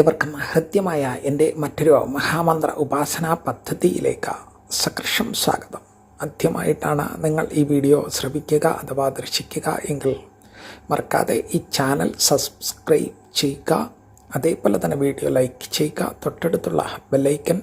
ഇവർക്കും ഹൃദ്യമായ എന്റെ മറ്റൊരു മഹാമന്ത്ര ഉപാസനാ പദ്ധതിയിലേക്ക് സകർഷം സ്വാഗതം. ആദ്യമായിട്ടാണ് നിങ്ങൾ ഈ വീഡിയോ ശ്രവിക്കുക അഥവാ ദർശിക്കുക എങ്കിൽ മറക്കാതെ ഈ ചാനൽ സബ്സ്ക്രൈബ് ചെയ്യുക. അതേപോലെ തന്നെ വീഡിയോ ലൈക്ക് ചെയ്യുക. തൊട്ടടുത്തുള്ള ബെല്ലൈക്കൻ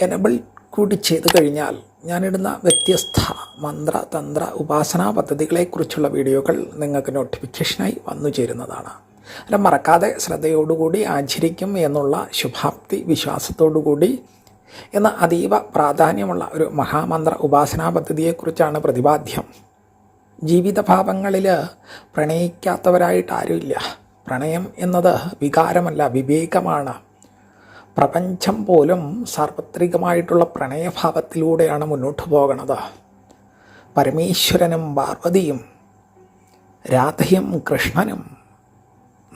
എനബിൾ കൂടി ചെയ്തു കഴിഞ്ഞാൽ ഞാനിടുന്ന വ്യത്യസ്ത മന്ത്ര തന്ത്ര ഉപാസനാ പദ്ധതികളെക്കുറിച്ചുള്ള വീഡിയോകൾ നിങ്ങൾക്ക് നോട്ടിഫിക്കേഷനായി വന്നു ചേരുന്നതാണ്. അത് മറക്കാതെ ശ്രദ്ധയോടുകൂടി ആചരിക്കും എന്നുള്ള ശുഭാപ്തി വിശ്വാസത്തോടുകൂടി. എന്ന അതീവ പ്രാധാന്യമുള്ള ഒരു മഹാമന്ത്ര ഉപാസനാ പദ്ധതിയെക്കുറിച്ചാണ് പ്രതിപാദ്യം. ജീവിതഭാവങ്ങളിൽ പ്രണയിക്കാത്തവരായിട്ട് ആരുമില്ല. പ്രണയം എന്നത് വികാരമല്ല വിവേകമാണ്. പ്രപഞ്ചം പോലും സാർവത്രികമായിട്ടുള്ള പ്രണയഭാവത്തിലൂടെയാണ് മുന്നോട്ട് പോകണത്. പരമേശ്വരനും പാർവതിയും രാധയും കൃഷ്ണനും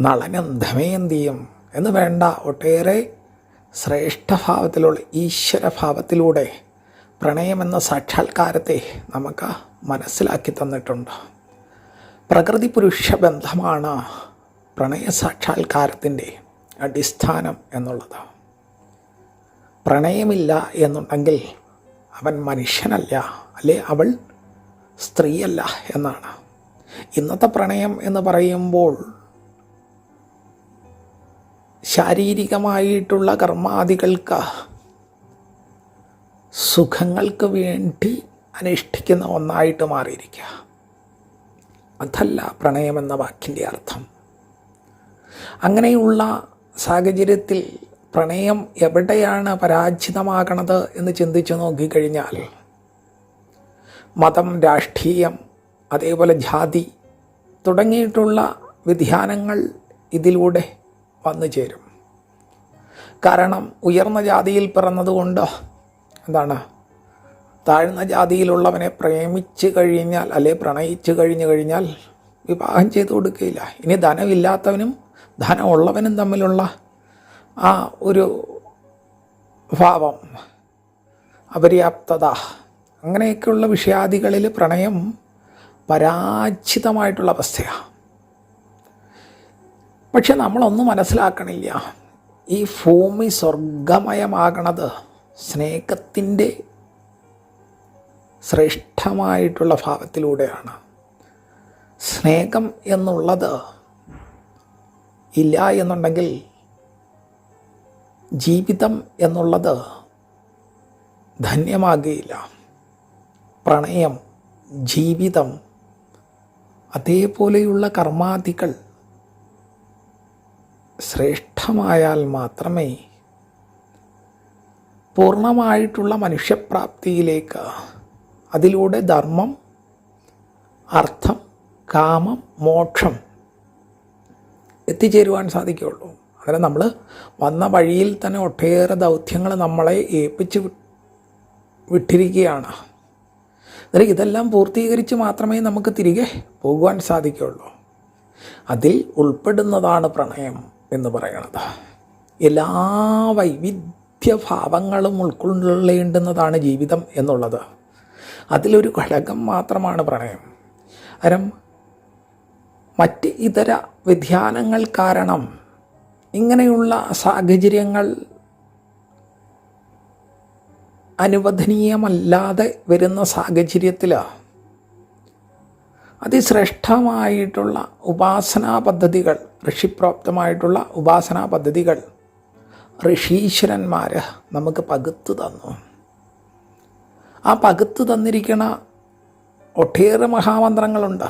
നളനും ധമയന്തിയും എന്ന് വേണ്ട ഒട്ടേറെ ശ്രേഷ്ഠഭാവത്തിലുള്ള ഈശ്വരഭാവത്തിലൂടെ പ്രണയമെന്ന സാക്ഷാത്കാരത്തെ നമുക്ക് മനസ്സിലാക്കി തന്നിട്ടുണ്ട്. പ്രകൃതി പുരുഷ ബന്ധമാണ് പ്രണയ സാക്ഷാത്കാരത്തിന്റെ അടിസ്ഥാനം എന്നുള്ളത്. പ്രണയമില്ല എന്നുണ്ടെങ്കിൽ അവൻ മനുഷ്യനല്ല അല്ലെ അവൾ സ്ത്രീയല്ല എന്നാണ്. ഇന്നത്തെ പ്രണയം എന്ന് പറയുമ്പോൾ ശാരീരികമായിട്ടുള്ള കർമാദികൾക്ക് സുഖങ്ങൾക്ക് വേണ്ടി അനുഷ്ഠിക്കുന്ന ഒന്നായിട്ട് മാറിയിരിക്കുക. അതല്ല പ്രണയമെന്ന വാക്കിന്റെ അർത്ഥം. അങ്ങനെയുള്ള സാഹചര്യത്തിൽ പ്രണയം എവിടെയാണ് പരാജിതമാകണത് എന്ന് ചിന്തിച്ചു നോക്കിക്കഴിഞ്ഞാൽ മതം രാഷ്ട്രീയം അതേപോലെ ജാതി തുടങ്ങിയിട്ടുള്ള വ്യതിയാനങ്ങൾ ഇതിലൂടെ വന്നു ചേരും. കാരണം ഉയർന്ന ജാതിയിൽ പിറന്നതുകൊണ്ട് എന്താണ്? താഴ്ന്ന ജാതിയിലുള്ളവനെ പ്രേമിച്ച് കഴിഞ്ഞാൽ അല്ലെ പ്രണയിച്ച് കഴിഞ്ഞു കഴിഞ്ഞാൽ വിവാഹം ചെയ്തു കൊടുക്കുകയില്ല. ഇനി ധനമില്ലാത്തവനും ധനമുള്ളവനും തമ്മിലുള്ള ആ ഒരു ഭാവം അപര്യാപ്തത അങ്ങനെയൊക്കെയുള്ള വിഷയാദികളിൽ പ്രണയം പരാജിതമായിട്ടുള്ള അവസ്ഥയാണ് പക്ഷെ നമ്മളൊന്നും മനസ്സിലാക്കണില്ല ഈ ഭൂമി സ്വർഗമയമാകണത് സ്നേഹത്തിന്റെ ശ്രേഷ്ഠമായിട്ടുള്ള ഭാവത്തിലൂടെയാണ് സ്നേഹം എന്നുള്ളത് ഇല്ല എന്നുണ്ടെങ്കിൽ ജീവിതം എന്നുള്ളത് ധന്യമാകുകയില്ല. പ്രണയം ജീവിതം അതേപോലെയുള്ള കർമാദികൾ ശ്രേഷ്ഠമായാൽ മാത്രമേ പൂർണമായിട്ടുള്ള മനുഷ്യപ്രാപ്തിയിലേക്ക് അതിലൂടെ ധർമ്മം അർത്ഥം കാമം മോക്ഷം എത്തിച്ചേരുവാൻ സാധിക്കുകയുള്ളൂ. അങ്ങനെ നമ്മൾ വന്ന വഴിയിൽ തന്നെ ഒട്ടേറെ ദൗത്യങ്ങൾ നമ്മളെ ഏൽപ്പിച്ച് വിട്ടിരിക്കുകയാണ്. അന്നേരം ഇതെല്ലാം പൂർത്തീകരിച്ച് മാത്രമേ നമുക്ക് തിരികെ പോകുവാൻ സാധിക്കുകയുള്ളൂ. അതിൽ ഉൾപ്പെടുന്നതാണ് പ്രണയം. എന്ന് പറയുന്നത് എല്ലാ വൈവിധ്യഭാവങ്ങളും ഉൾക്കൊള്ളേണ്ടുന്നതാണ് ജീവിതം എന്നുള്ളത്. അതിലൊരു ഘടകം മാത്രമാണ് പ്രണയം. കാരണം മറ്റ് ഇതര വ്യതിയാനങ്ങൾ കാരണം ഇങ്ങനെയുള്ള സാഹചര്യങ്ങൾ അനുവദനീയമല്ലാതെ വരുന്ന സാഹചര്യത്തിൽ അതിശ്രേഷ്ഠമായിട്ടുള്ള ഉപാസനാ പദ്ധതികൾ ഋഷിപ്രാപ്തമായിട്ടുള്ള ഉപാസനാ പദ്ധതികൾ ഋഷീശ്വരന്മാർ നമുക്ക് പകുത്തു തന്നു. ആ പകുത്തു തന്നിരിക്കുന്ന ഒട്ടേറെ മഹാമന്ത്രങ്ങളുണ്ട്.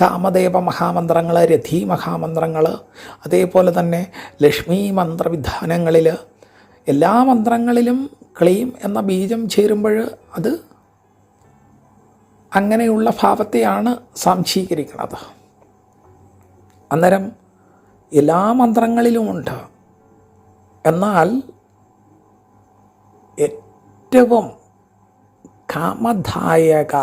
കാമദേവ മഹാമന്ത്രങ്ങൾ രഥി മഹാമന്ത്രങ്ങൾ അതേപോലെ തന്നെ ലക്ഷ്മി മന്ത്രവിധാനങ്ങളിൽ എല്ലാ മന്ത്രങ്ങളിലും ക്ലീം എന്ന ബീജം ചേരുമ്പോൾ അത് അങ്ങനെയുള്ള ഭാവത്തെയാണ് സാംശീകരിക്കുന്നത് അന്നേരം എല്ലാ മന്ത്രങ്ങളിലുമുണ്ട്. എന്നാൽ ഏറ്റവും കാമദായക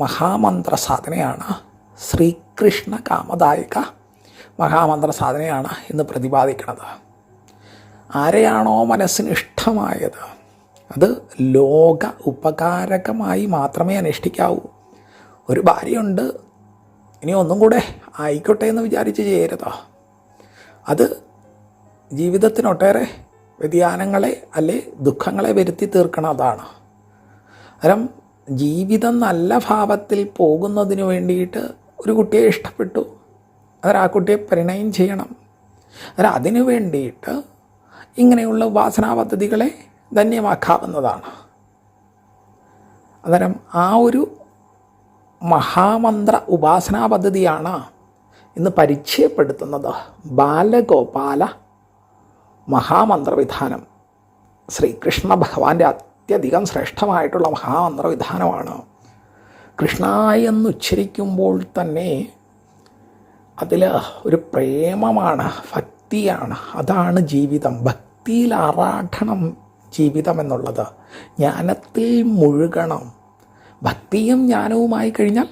മഹാമന്ത്ര സാധനയാണ് ശ്രീകൃഷ്ണ കാമദായക മഹാമന്ത്ര സാധനയാണ് ഇന്ന് പ്രതിപാദിക്കുന്നത്. ആരെയാണോ മനസ്സിന് ഇഷ്ടമായത് അത് ലോക ഉപകാരകമായി മാത്രമേ അനുഷ്ഠിക്കാവൂ. ഒരു ഭാര്യയുണ്ട് ഇനി ഒന്നും കൂടെ ആയിക്കോട്ടെ എന്ന് വിചാരിച്ച് ചെയ്യരുതോ. അത് ജീവിതത്തിനൊട്ടേറെ വ്യതിയാനങ്ങളെ അല്ലെ ദുഃഖങ്ങളെ വരുത്തി തീർക്കണതാണ് കാരണം ജീവിതം നല്ല ഭാവത്തിൽ പോകുന്നതിന് വേണ്ടിയിട്ട് ഒരു കുട്ടിയെ ഇഷ്ടപ്പെട്ടു. അന്നേരം ആ കുട്ടിയെ പരിണയം ചെയ്യണം. അന്നേരം അതിനു വേണ്ടിയിട്ട് ഇങ്ങനെയുള്ള ഉപാസനാ പദ്ധതികളെ ധന്യമാക്കാവുന്നതാണ്. അന്നേരം ആ ഒരു മഹാമന്ത്ര ഉപാസനാ പദ്ധതിയാണ് ഇന്ന് പരിചയപ്പെടുത്തുന്നത് ബാലഗോപാല മഹാമന്ത്രവിധാനം. ശ്രീകൃഷ്ണ ഭഗവാന്റെ അത്യധികം ശ്രേഷ്ഠമായിട്ടുള്ള മഹാമന്ത്രവിധാനമാണ്. കൃഷ്ണ എന്നുച്ചരിക്കുമ്പോൾ തന്നെ അതിൽ ഒരു പ്രേമമാണ് ഭക്തിയാണ്. അതാണ് ജീവിതം. ഭക്തിയിൽ ആറാടണം ജീവിതം എന്നുള്ളത് ജ്ഞാനത്തിൽ മുഴുകണം. ഭക്തിയും ജ്ഞാനവുമായി കഴിഞ്ഞാൽ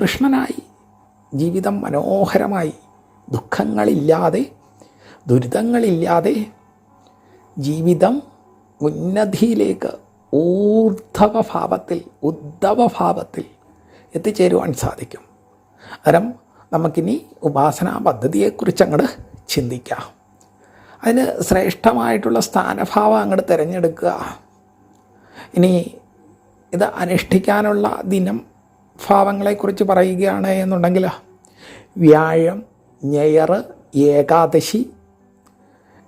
കൃഷ്ണനായി ജീവിതം മനോഹരമായി. ദുഃഖങ്ങളില്ലാതെ ദുരിതങ്ങളില്ലാതെ ജീവിതം ഉന്നതിയിലേക്ക് ഊർധവഭാവത്തിൽ ഉദ്ധവഭാവത്തിൽ എത്തിച്ചേരുവാൻ സാധിക്കും. അരം നമുക്കിനി ഉപാസനാ പദ്ധതിയെക്കുറിച്ച് അങ്ങോട്ട് ചിന്തിക്കാം. അതിന് ശ്രേഷ്ഠമായിട്ടുള്ള സ്ഥാനഭാവം അങ്ങോട്ട് തിരഞ്ഞെടുക്കുക. ഇനി ഇത് അനുഷ്ഠിക്കാനുള്ള ദിനം ഭാവങ്ങളെക്കുറിച്ച് പറയുകയാണ് എന്നുണ്ടെങ്കിൽ വ്യാഴം ഞെയർ ഏകാദശി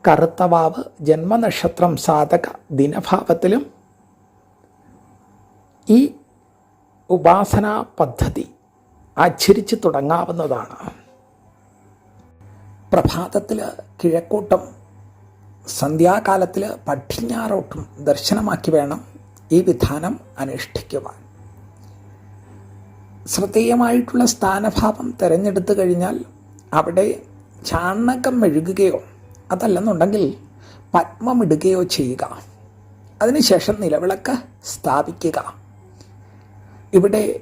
കറുത്തവാവ് ജന്മനക്ഷത്രം സാധക ദിനഭാവത്തിലും ഈ ഉപാസനാ പദ്ധതി ആചരിച്ച് തുടങ്ങാവുന്നതാണ്. പ്രഭാതത്തിൽ കിഴക്കോട്ടും സന്ധ്യാകാലത്തിൽ പടിഞ്ഞാറോട്ടും ദർശനമാക്കി വേണം ഈ വിധാനം അനുഷ്ഠിക്കുവാൻ. ശ്രദ്ധേയമായിട്ടുള്ള സ്ഥാനഭാവം തിരഞ്ഞെടുത്തു കഴിഞ്ഞാൽ അവിടെ ചാണകം മെഴുകുകയോ അതല്ലെന്നുണ്ടെങ്കിൽ പത്മമിടുകയോ ചെയ്യുക. അതിനുശേഷം നിലവിളക്ക് സ്ഥാപിക്കുക. ഇവിടെ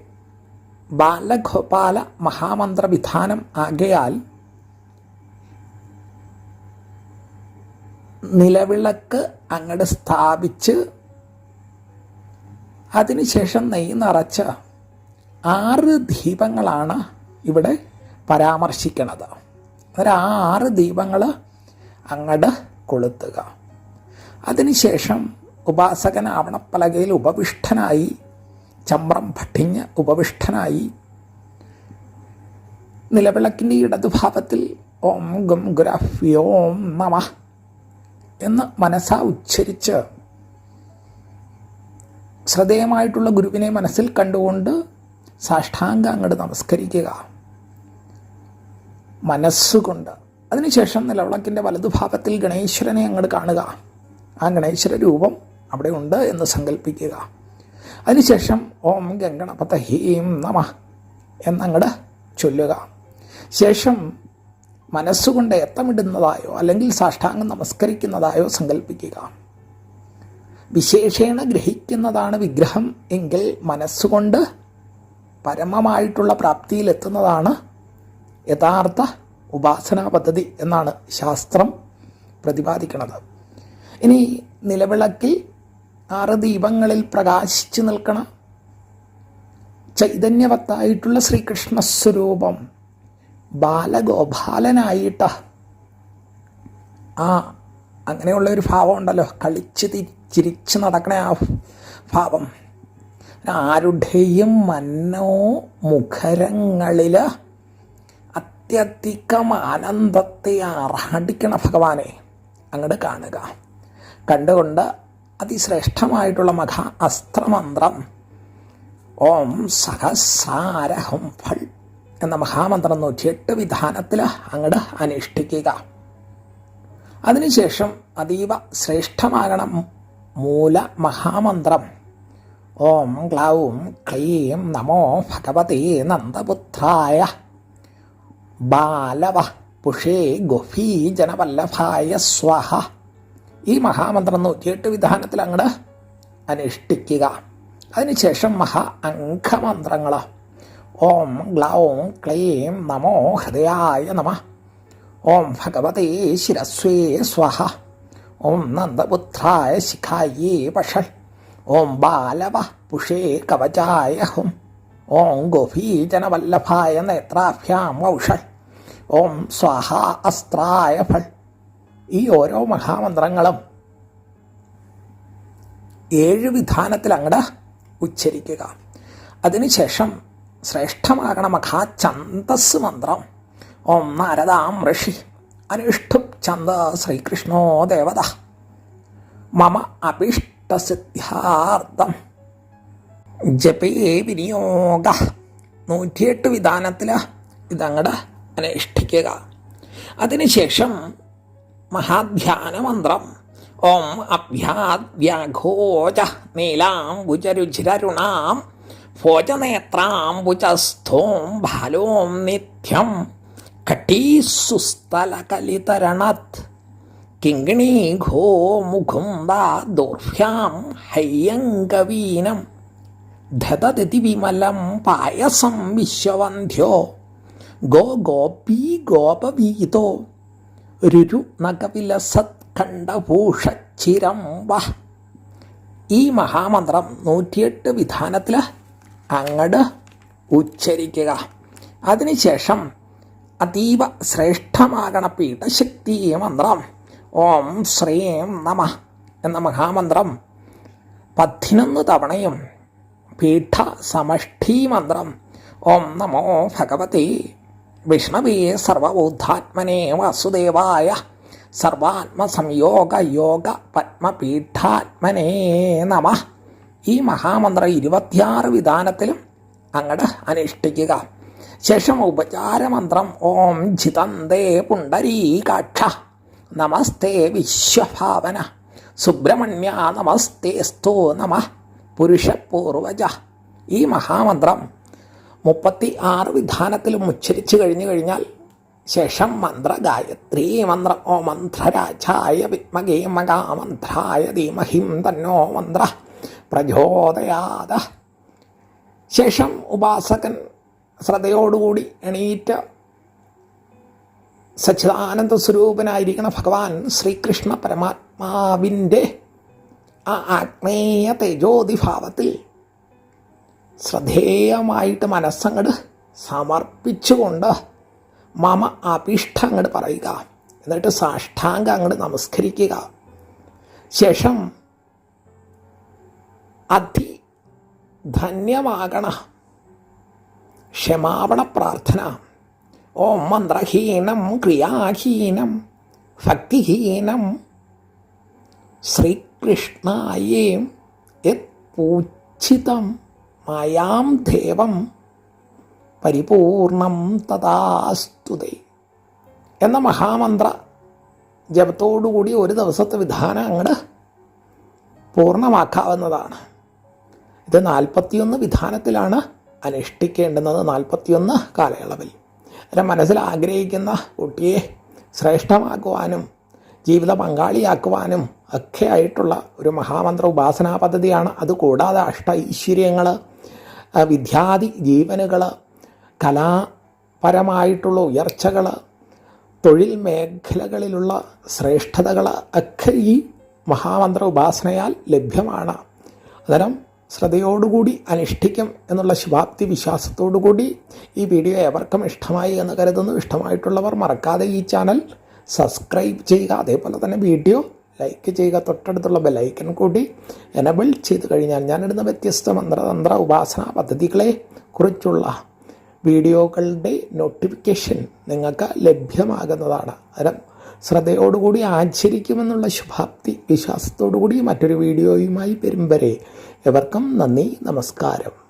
ബാലഗോപാല മഹാമന്ത്ര വിധാനം ആകയാൽ നിലവിളക്ക് അങ്ങോട്ട് സ്ഥാപിച്ച് അതിനുശേഷം നെയ്യ് നിറച്ച ആറ് ദീപങ്ങളാണ് ഇവിടെ പരാമർശിക്കുന്നത് അന്നേരം ആ ആറ് ദീപങ്ങൾ അങ്ങട് കൊളുത്തുക. അതിനുശേഷം ഉപാസകൻ ആവണപ്പലകയിൽ ഉപവിഷ്ടനായി ചമ്രം ഭട്ടിഞ്ഞ് ഉപവിഷ്ടനായി നിലവിളക്കിന്റെ ഇടതുഭാഗത്തിൽ ഓം ഗം ഗുരഫ്യോം നമ എന്ന് മനസ്സാ ഉച്ചരിച്ച് ശ്രദ്ധേയമായിട്ടുള്ള ഗുരുവിനെ മനസ്സിൽ കണ്ടുകൊണ്ട് സാഷ്ടാംഗ അങ്ങോട്ട് നമസ്കരിക്കുക. മനസ്സുകൊണ്ട്. അതിനുശേഷം നിലവിളക്കിന്റെ വലതുഭാഗത്തിൽ ഗണേശ്വരനെ അങ്ങോട്ട് കാണുക. ആ ഗണേശ്വര രൂപം അവിടെ ഉണ്ട് എന്ന് സങ്കല്പിക്കുക അതിനുശേഷം ഓം ഗംഗണപത ഹീം നമ എന്നങ്ങട് ചൊല്ലുക. ശേഷം മനസ്സുകൊണ്ട് എത്തമിടുന്നതായോ അല്ലെങ്കിൽ സാഷ്ടാംഗം നമസ്കരിക്കുന്നതായോ സങ്കല്പിക്കുക വിശേഷേണ ഗ്രഹിക്കുന്നതാണ് വിഗ്രഹം എങ്കിൽ മനസ്സുകൊണ്ട് പരമമായിട്ടുള്ള പ്രാപ്തിയിലെത്തുന്നതാണ് യഥാർത്ഥ ഉപാസനാ പദ്ധതി എന്നാണ് ശാസ്ത്രം പ്രതിപാദിക്കുന്നത്. ഇനി നിലവിളക്കിൽ ആറ് ദീപങ്ങളിൽ പ്രകാശിച്ചു നിൽക്കണം ചൈതന്യവത്തായിട്ടുള്ള ശ്രീകൃഷ്ണ സ്വരൂപം ബാലഗോപാലനായിട്ട് ആ അങ്ങനെയുള്ള ഒരു ഭാവം ഉണ്ടല്ലോ. കളിച്ച് ചിരിച്ച് നടക്കണ ആ ഭാവം. ആരുടെയും മന്നോ മുഖരങ്ങളിൽ അത്യധികം ആനന്ദത്തെ ആറാടിക്കണ ഭഗവാനെ. അങ്ങോട്ട് കാണുക. കണ്ടുകൊണ്ട് അതിശ്രേഷ്ഠമായിട്ടുള്ള മഹാ അസ്ത്രമന്ത്രം ഓം സഹസാരഹം ഫൾ എന്ന മഹാമന്ത്രം നൂറ്റിയെട്ട് വിധാനത്തിൽ അങ്ങോട്ട് അനുഷ്ഠിക്കുക. അതിനുശേഷം അതീവ ശ്രേഷ്ഠമാകണം മൂല മഹാമന്ത്രം. ഓം ഗ്ലൗം ക്ലീം നമോ ഭഗവതി നന്ദപുത്രായ ബാലവ പുഷേ ഗുഹീ ജനവല്ലഭായ സ്വഹ. ഈ മഹാമന്ത്രം നൂറ്റിയെട്ട് വിധാനത്തിൽ അങ്ങട് അനുഷ്ഠിക്കുക. അതിനുശേഷം മഹാ അംഗമന്ത്രങ്ങൾ ഓം ഗ്ലൗം ക്ലീം നമോ ഹൃദയായ നമ. ഓം ഭഗവതേ ശിരസ്വേ സ്വഹ. ഓം നന്ദപുത്രായ ശിഖായേ പഷൽ ഓം ബാലവ പുഷേ കവചായ ഹും. ഓം ഗോഭീജനവല്ലഭായ നേത്രാഭ്യാം ഔഷൾ ഓം സ്വാഹ അസ്ത്രായ ഫൾ ഈ ഓരോ മഹാമന്ത്രങ്ങളും ഏഴ് വിധാനത്തിൽ അങ്ങട് ഉച്ചരിക്കുക. അതിനുശേഷം ശ്രേഷ്ഠമാകണ മഹാഛന്തസ് മന്ത്രം. ഓം നാരദാം ഋഷി അനുഷ്ഠു ഛന്ദ ശ്രീകൃഷ്ണോ ദേവത. മമ അഭീഷ്ടസിദ്ധ്യാർത്ഥം ജപേ വിനിയോഗ. നൂറ്റിയെട്ട് വിധാനത്തിൽ ഇതങ്ങട് അനുഷ്ഠിക്കുക. അതിനുശേഷം മഹാധ്യാന മന്ത്രം ഓം അഭ്യാദ്വ്യാഘോജ നീലാംബുജരുചിരരുണാം. ഭോജനേത്രാംബുജസ്ഥോം ഭാലോം നിത്യം. കട്ടീസുസ്ഥലകലിതരണത് കിങ്കിണീഘോ ദോർഭ്യാം ഹയ്യങ്കവീനം. ധതതി വിമലം പായസം വിശ്വവന്ധ്യോ. ഗോ ഗോപീ ഗോപവീതോ. രുരു നഗവിലസത് ഖണ്ഡഭൂഷച്ചിരം വ. ഈ മഹാമന്ത്രം നൂറ്റിയെട്ട് വിധാനത്തിൽ അങ്ങട് ഉച്ചരിക്കുക. അതിനുശേഷം അതീവ ശ്രേഷ്ഠമാകണ പീഠശക്തി മന്ത്രം ഓം ശ്രീം നമ എന്ന മഹാമന്ത്രം പതിനൊന്ന് തവണയും പീഠ സമഷ്ടി മന്ത്രം. ഓം നമോ ഭഗവതി. വിഷ്ണവേ സർവബോധാത്മനെ വാസുദേവായ സർവാത്മസംയോഗ യോഗ പത്മപീഠാത്മനേ നമ. ഈ മഹാമന്ത്രം ഇരുപത്തിയാറ് വിധാനത്തിലും അങ്ങട് അനുഷ്ഠിക്കുക. ശേഷം ഉപചാരമന്ത്രം ഓം ജിതന്തേ പുണ്ടരീകാക്ഷ നമസ്തേ വിശ്വഭാവന. സുബ്രഹ്മണ്യ നമസ്തേ സ്തോ നമ. പുരുഷപൂർവജ. ഈ മഹാമന്ത്രം മുപ്പത്തി ആറ് വിധാനത്തിലും ഉച്ചരിച്ചു കഴിഞ്ഞു കഴിഞ്ഞാൽ ശേഷം മന്ത്ര ഗായത്രി മന്ത്രം. ഓ മന്ത്രരാജായ വിത്മഗേ മകാമന്ത്രായ ധീമഹിം തന്നോ മന്ത്ര പ്രചോദയാത. ശേഷം ഉപാസകൻ ശ്രദ്ധയോടുകൂടി എണീറ്റ് സച്ചിദാനന്ദ സ്വരൂപനായിരിക്കുന്ന ഭഗവാൻ ശ്രീകൃഷ്ണ പരമാത്മാവിന്റെ ആ ആത്മേയ തേജോതിഭാവത്തിൽ ശ്രദ്ധേയമായിട്ട് മനസ്സങ്ങട് സമർപ്പിച്ചുകൊണ്ട് മമ അഭിഷ്ട അങ്ങോട്ട് പറയുക. എന്നിട്ട് സാഷ്ടാംഗ അങ്ങോട്ട് നമസ്കരിക്കുക. ശേഷം അതി ധന്യമാകണ ക്ഷമാപണ പ്രാർത്ഥന ഓം മന്ത്രഹീനം ക്രിയാഹീനം ഭക്തിഹീനം. ശ്രീകൃഷ്ണായേ യത് പൂച്ഛിതം മായാം ദേവം പരിപൂർണം തഥാസ്തുതേ എന്ന മഹാമന്ത്ര ജപത്തോടുകൂടി ഒരു ദിവസത്തെ വിധാനം അങ്ങോട്ട് പൂർണമാക്കാവുന്നതാണ്. ഇത് നാൽപ്പത്തിയൊന്ന് വിധാനത്തിലാണ് അനുഷ്ഠിക്കേണ്ടുന്നത് നാൽപ്പത്തിയൊന്ന് കാലയളവിൽ. എന്റെ മനസ്സിൽ ആഗ്രഹിക്കുന്ന കുട്ടിയെ ശ്രേഷ്ഠമാക്കുവാനും ജീവിത പങ്കാളിയാക്കുവാനും ഒക്കെ ആയിട്ടുള്ള ഒരു മഹാമന്ത്ര ഉപാസനാ പദ്ധതിയാണ്. അതുകൂടാതെ അഷ്ട ഐശ്വര്യങ്ങൾ വിദ്യാദി ജീവനുകൾ കലാപരമായിട്ടുള്ള ഉയർച്ചകൾ തൊഴിൽ മേഖലകളിലുള്ള ശ്രേഷ്ഠതകൾ ഒക്കെ ഈ മഹാമന്ത്ര ഉപാസനയാൽ ലഭ്യമാണ്. അന്നേരം ശ്രദ്ധയോടുകൂടി അനുഷ്ഠിക്കും എന്നുള്ള ശുഭാപ്തി വിശ്വാസത്തോടുകൂടി ഈ വീഡിയോ എവർക്കും ഇഷ്ടമായി എന്ന് കരുതുന്നു. ഇഷ്ടമായിട്ടുള്ളവർ മറക്കാതെ ഈ ചാനൽ സബ്സ്ക്രൈബ് ചെയ്യുക. അതേപോലെ തന്നെ വീഡിയോ ലൈക്ക് ചെയ്യുക. തൊട്ടടുത്തുള്ള ബെലൈക്കൻ കൂടി എനബിൾ ചെയ്ത് കഴിഞ്ഞാൽ ഞാനിടുന്ന വ്യത്യസ്ത മന്ത്രതന്ത്ര ഉപാസന പദ്ധതികളെ കുറിച്ചുള്ള വീഡിയോകളുടെ നോട്ടിഫിക്കേഷൻ നിങ്ങൾക്ക് ലഭ്യമാകുന്നതാണ്. അന്നേരം ശ്രദ്ധയോടുകൂടി ആചരിക്കുമെന്നുള്ള ശുഭാപ്തി വിശ്വാസത്തോടുകൂടി മറ്റൊരു വീഡിയോയുമായി വരെ എവർക്കും നന്ദി നമസ്കാരം.